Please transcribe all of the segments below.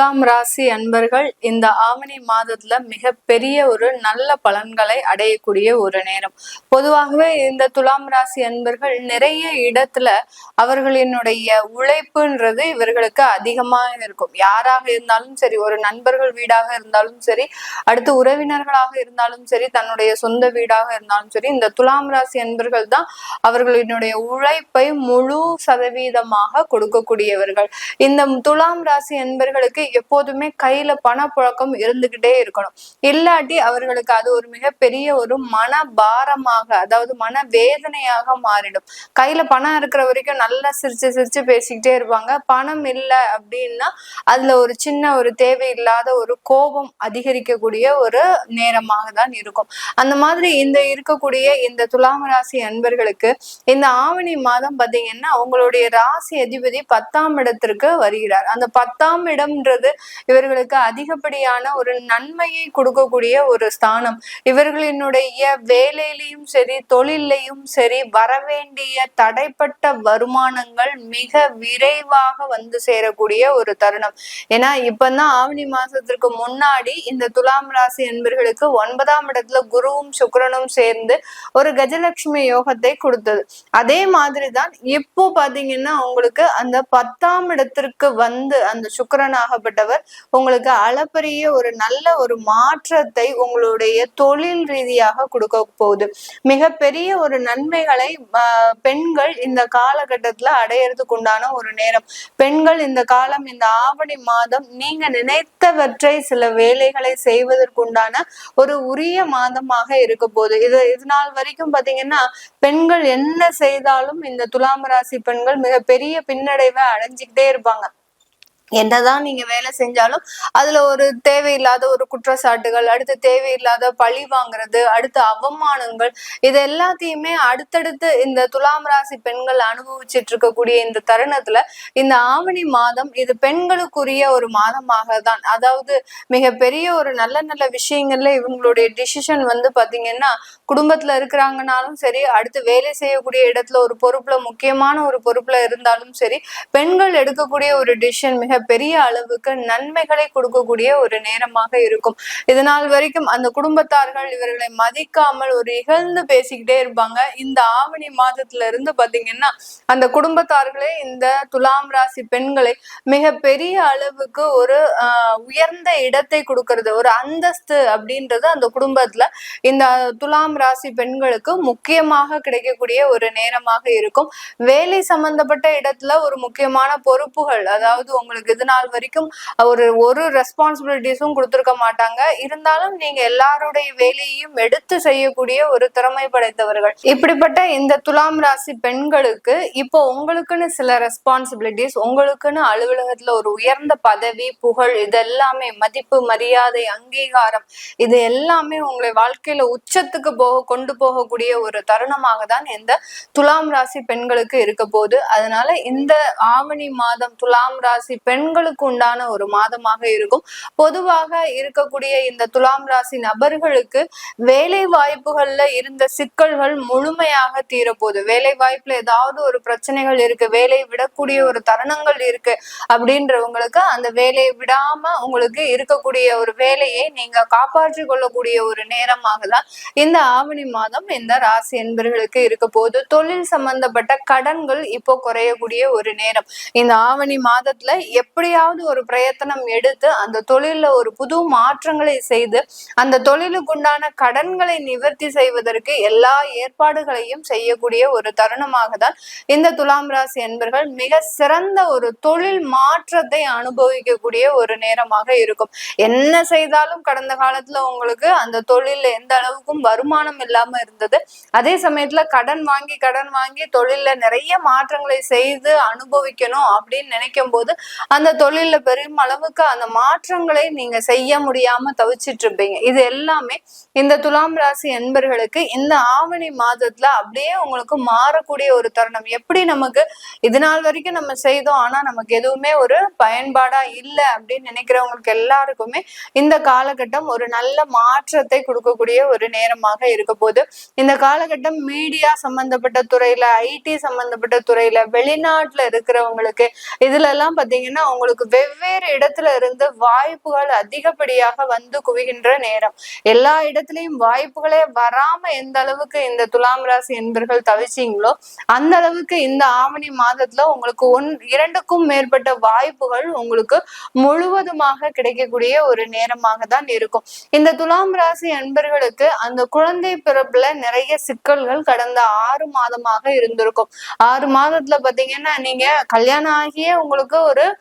துலாம் ராசி அன்பர்கள் இந்த ஆவணி மாதத்துல மிக பெரிய ஒரு நல்ல பலன்களை அடையக்கூடிய ஒரு நேரம். பொதுவாகவே இந்த துலாம் ராசி அன்பர்கள் நிறைய இடத்துல அவர்களினுடைய உழைப்புன்றது இவர்களுக்கு அதிகமாக இருக்கும். யாராக இருந்தாலும் சரி ஒரு நண்பர்கள் வீடாக இருந்தாலும் சரி அடுத்து உறவினர்களாக இருந்தாலும் சரி தன்னுடைய சொந்த வீடாக இருந்தாலும் சரி இந்த துலாம் ராசி அன்பர்கள் தான் அவர்களினுடைய உழைப்பை முழு சதவீதமாக கொடுக்கக்கூடியவர்கள். இந்த துலாம் ராசி அன்பர்களுக்கு எப்போதுமே கையில பணப்புழக்கம் இருந்துகிட்டே இருக்கணும். இல்லாட்டி அவர்களுக்கு அது ஒரு மிகப்பெரிய ஒரு மன பாரமாக அதாவது மன வேதனையாக மாறிடும். கையில பணம் இருக்கிற வரைக்கும் நல்லா சிரிச்சு சிரிச்சு பேசிக்கிட்டே இருப்பாங்க. பணம் இல்லை அப்படின்னா அதுல ஒரு சின்ன ஒரு தேவையில்லாத ஒரு கோபம் அதிகரிக்கக்கூடிய ஒரு நேரமாக தான் இருக்கும். அந்த மாதிரி இந்த இருக்கக்கூடிய இந்த துலாம் ராசி அன்பர்களுக்கு இந்த ஆவணி மாதம் பாத்தீங்கன்னா உங்களுடைய ராசி அதிபதி பத்தாம் இடத்திற்கு வருகிறார். அந்த பத்தாம் இடம்ன்றது இவர்களுக்கு அதிகப்படியான ஒரு நன்மையை கொடுக்கக்கூடிய ஒரு ஸ்தானம். இவர்களினுடைய வேலையிலையும் சரி தொழிலையும் சரி வரவேண்டிய தடைப்பட்ட வருமானங்கள் மிக விரைவாக வந்து சேரக்கூடிய ஒரு தருணம். ஏன்னா இப்பதான் ஆவணி மாசத்திற்கு முன்னாடி இந்த துலாம் ராசி என்பர்களுக்கு ஒன்பதாம் இடத்துல குருவும் சுக்கரனும் சேர்ந்து ஒரு கஜலட்சுமி யோகத்தை கொடுத்தது. அதே மாதிரிதான் இப்போ பாத்தீங்கன்னா உங்களுக்கு அந்த பத்தாம் இடத்திற்கு வந்து அந்த சுக்கரனாக சுக்கிரனாகப்பட்டவர் உங்களுக்கு அளப்பரிய ஒரு நல்ல ஒரு மாற்றத்தை உங்களுடைய தொழில் ரீதியாக கொடுக்க போகுது. மிகப்பெரிய ஒரு நன்மைகளை பெண்கள் இந்த காலகட்டத்துல அடையறதுக்கு உண்டான ஒரு நேரம். பெண்கள் இந்த காலம் இந்த ஆவணி மாதம் நீங்க நினைத்தவற்றை சில வேலைகளை செய்வதற்குண்டான ஒரு உரிய மாதமாக இருக்க போகுது. இது இது நாள் வரைக்கும் பாத்தீங்கன்னா பெண்கள் என்ன செய்தாலும் இந்த துலாம் ராசி பெண்கள் மிகப்பெரிய பின்னடைவை அடைஞ்சுக்கிட்டே இருப்பாங்க. என்னதான் நீங்க வேலை செஞ்சாலும் அதுல ஒரு தேவையில்லாத ஒரு குற்றச்சாட்டுகள் அடுத்து தேவையில்லாத பழி வாங்குறது அடுத்து அவமானங்கள் இது எல்லாத்தையுமே அடுத்தடுத்து இந்த துலாம் ராசி பெண்கள் அனுபவிச்சிட்டு இருக்கக்கூடிய இந்த தருணத்துல இந்த ஆவணி மாதம் இது பெண்களுக்குரிய ஒரு மாதமாக தான் அதாவது மிகப்பெரிய ஒரு நல்ல நல்ல விஷயங்கள்ல இவங்களுடைய டிசிஷன் வந்து பாத்தீங்கன்னா குடும்பத்துல இருக்கிறாங்கனாலும் சரி அடுத்து வேலை செய்யக்கூடிய இடத்துல ஒரு பொறுப்புல முக்கியமான ஒரு பொறுப்புல இருந்தாலும் சரி பெண்கள் எடுக்கக்கூடிய ஒரு டிசிஷன் மிக பெரிய அளவுக்கு நன்மைகளை கொடுக்கக்கூடிய ஒரு நேரமாக இருக்கும். இதனால் வரைக்கும் அந்த குடும்பத்தார்கள் இவர்களை மதிக்காமல் ஒரு இகழ்ந்து பேசிக்கிட்டே இருப்பாங்க. இந்த ஆவணி மாதத்துல இருந்து பாத்தீங்கன்னா அந்த குடும்பத்தார்களே இந்த துலாம் ராசி பெண்களை மிக பெரிய அளவுக்கு ஒரு ஆஹ், உயர்ந்த இடத்தை கொடுக்கறது ஒரு அந்தஸ்து அப்படின்றது அந்த குடும்பத்துல இந்த துலாம் ராசி பெண்களுக்கு முக்கியமாக கிடைக்கக்கூடிய ஒரு நேரமாக இருக்கும். வேலை சம்பந்தப்பட்ட இடத்துல ஒரு முக்கியமான பொறுப்புகள் அதாவது உங்களுக்கு இது நாள் வரைக்கும் ஒரு ஒரு ரெஸ்பான்சிபிலிட்டிஸும் கொடுத்துருக்க மாட்டாங்க. இருந்தாலும் நீங்க எல்லாருடைய வேலையையும் எடுத்து செய்யக்கூடிய ஒரு திறமை படைத்தவர்கள். இப்படிப்பட்ட இந்த துலாம் ராசி பெண்களுக்கு இப்போ உங்களுக்குன்னு சில ரெஸ்பான்சிபிலிட்டிஸ் உங்களுக்குன்னு அலுவலகத்துல ஒரு உயர்ந்த பதவி புகழ் இது எல்லாமே மதிப்பு மரியாதை அங்கீகாரம் இது எல்லாமே உங்களை வாழ்க்கையில உச்சத்துக்கு போக கொண்டு போகக்கூடிய ஒரு தருணமாக தான் இந்த துலாம் ராசி பெண்களுக்கு இருக்க போகுது. அதனால இந்த ஆவணி மாதம் துலாம் ராசி பெண் பெண்களுக்கு உண்டான ஒரு மாதமாக இருக்கும். பொதுவாக இருக்கக்கூடிய இந்த துலாம் ராசி நபர்களுக்கு வேலை வாய்ப்புகள்ல இருந்த சிக்கல்கள் முழுமையாக தீரப்போகுது. வேலை வாய்ப்புல ஏதாவது ஒரு பிரச்சனைகள் இருக்கு வேலையை விடக்கூடிய ஒரு தருணங்கள் இருக்கு அப்படின்றவங்களுக்கு அந்த வேலையை விடாம உங்களுக்கு இருக்கக்கூடிய ஒரு வேலையை நீங்க காப்பாற்றி கொள்ளக்கூடிய ஒரு நேரமாக தான் இந்த ஆவணி மாதம் இந்த ராசி என்பர்களுக்கு இருக்க போது தொழில் சம்பந்தப்பட்ட கடன்கள் இப்போ குறையக்கூடிய ஒரு நேரம். இந்த ஆவணி மாதத்துல எப்படியாவது ஒரு பிரயத்தனம் எடுத்து அந்த தொழிலில் ஒரு புது மாற்றங்களை செய்து அந்த தொழிலுக்குண்டான கடன்களை நிவர்த்தி செய்வதற்கு எல்லா ஏற்பாடுகளையும் செய்யக்கூடிய ஒரு தருணமாக தான் இந்த துலாம் ராசி என்பர்கள் மிக சிறந்த ஒரு தொழில் மாற்றத்தை அனுபவிக்கக்கூடிய ஒரு நேரமாக இருக்கும். என்ன செய்தாலும் கடந்த காலத்துல உங்களுக்கு அந்த தொழில எந்த அளவுக்கும் வருமானம் இல்லாம இருந்தது. அதே சமயத்துல கடன் வாங்கி கடன் வாங்கி தொழில்ல நிறைய மாற்றங்களை செய்து அனுபவிக்கணும் அப்படின்னு நினைக்கும் போது அந்த தொழில பெரும் அளவுக்கு அந்த மாற்றங்களை நீங்க செய்ய முடியாம தவிச்சிட்டு இருப்பீங்க. இது எல்லாமே இந்த துலாம் ராசி என்பர்களுக்கு இந்த ஆவணி மாதத்துல அப்படியே உங்களுக்கு மாறக்கூடிய ஒரு தருணம். எப்படி நமக்கு இது நாள் வரைக்கும் நம்ம செய்தோம் ஆனா நமக்கு எதுவுமே ஒரு பயன்பாடா இல்லை அப்படின்னு நினைக்கிறவங்களுக்கு எல்லாருக்குமே இந்த காலகட்டம் ஒரு நல்ல மாற்றத்தை கொடுக்கக்கூடிய ஒரு நேரமாக இருக்க போது இந்த காலகட்டம் மீடியா சம்பந்தப்பட்ட துறையில ஐடி சம்பந்தப்பட்ட துறையில வெளிநாட்டுல இருக்கிறவங்களுக்கு இதுல எல்லாம் பாத்தீங்கன்னா அப்படின்னா உங்களுக்கு வெவ்வேறு இடத்துல இருந்து வாய்ப்புகள் அதிகப்படியாக வந்து குவிகின்ற நேரம். எல்லா இடத்துலயும் வாய்ப்புகளே வராம எந்த அளவுக்கு இந்த துலாம் ராசி என்பர்கள் தவிச்சீங்களோ அந்த அளவுக்கு இந்த ஆவணி மாதத்துல உங்களுக்கு ஒன் இரண்டுக்கும் மேற்பட்ட வாய்ப்புகள் உங்களுக்கு முழுவதுமாக கிடைக்கக்கூடிய ஒரு நேரமாக தான் இருக்கும். இந்த துலாம் ராசி அன்பர்களுக்கு அந்த குழந்தை பிறப்புல நிறைய சிக்கல்கள் கடந்த ஆறு மாதமாக இருந்திருக்கும். ஆறு மாதத்துல பாத்தீங்கன்னா நீங்க கல்யாணம் ஆகியே உங்களுக்கு ஒரு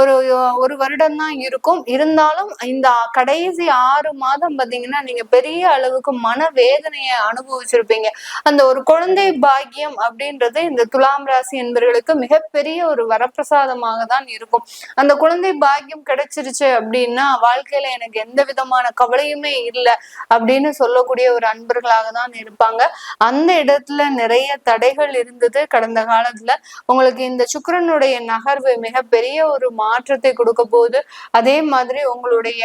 ஒரு ஒரு வருடம் தான் இருக்கும். இருந்தாலும் இந்த கடைசி ஆறு மாதம் பாத்தீங்கன்னா நீங்க பெரிய அளவுக்கு மன வேதனையை அனுபவிச்சிருப்பீங்க. அந்த ஒரு குழந்தை பாக்கியம் அப்படின்றது இந்த துலாம் ராசி என்பவர்களுக்கு மிகப்பெரிய ஒரு வரப்பிரசாதமாக தான் இருக்கும். அந்த குழந்தை பாக்கியம் கிடைச்சிருச்சு அப்படின்னா வாழ்க்கையில எனக்கு எந்த விதமான கவலையுமே இல்லை அப்படின்னு சொல்லக்கூடிய ஒரு அன்பர்களாக தான் இருப்பாங்க. அந்த இடத்துல நிறைய தடைகள் இருந்தது கடந்த காலத்துல. உங்களுக்கு இந்த சுக்கரனுடைய நகர்வு மிகப்பெரிய ஒரு மாற்றத்தை கொடுக்க போகுது அதே மாதிரி உங்களுடைய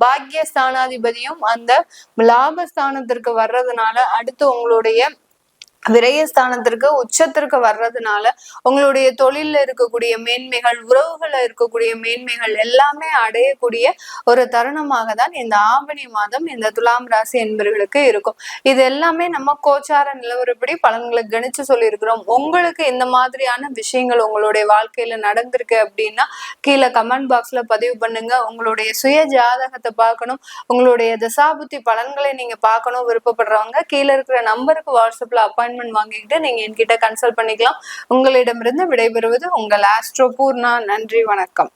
பாக்கிய ஸ்தானாதிபதியும் அந்த லாபஸ்தானத்திற்கு வர்றதுனால அடுத்து உங்களுடைய விரயஸ்தானத்திற்கு உச்சத்திற்கு வர்றதுனால உங்களுடைய தொழில இருக்கக்கூடிய மேன்மைகள் உறவுகள்ல இருக்கக்கூடிய மேன்மைகள் எல்லாமே அடையக்கூடிய ஒரு தருணமாக தான் இந்த ஆவணி மாதம் இந்த துலாம் ராசி என்பவர்களுக்கு இருக்கும். இது எல்லாமே நம்ம கோச்சார நிலவரப்படி பலன்களை கணிச்சு சொல்லியிருக்கிறோம். உங்களுக்கு இந்த மாதிரியான விஷயங்கள் உங்களுடைய வாழ்க்கையில நடந்திருக்கு அப்படின்னா கீழே கமெண்ட் பாக்ஸ்ல பதிவு பண்ணுங்க. உங்களுடைய சுய ஜாதகத்தை பார்க்கணும். உங்களுடைய தசாபுத்தி பலன்களை நீங்க பார்க்கணும் விருப்பப்படுறவங்க கீழே இருக்கிற நம்பருக்கு வாட்ஸ்அப்ல அப்பாயின்மெண்ட் அப்பாயின்மெண்ட் வாங்கிக்கிட்டு நீங்க என்கிட்ட கன்சல்ட் பண்ணிக்கலாம். உங்களிடமிருந்து விடைபெறுவது உங்கள் ஆஸ்ட்ரோபூர்ணா நன்றி வணக்கம்.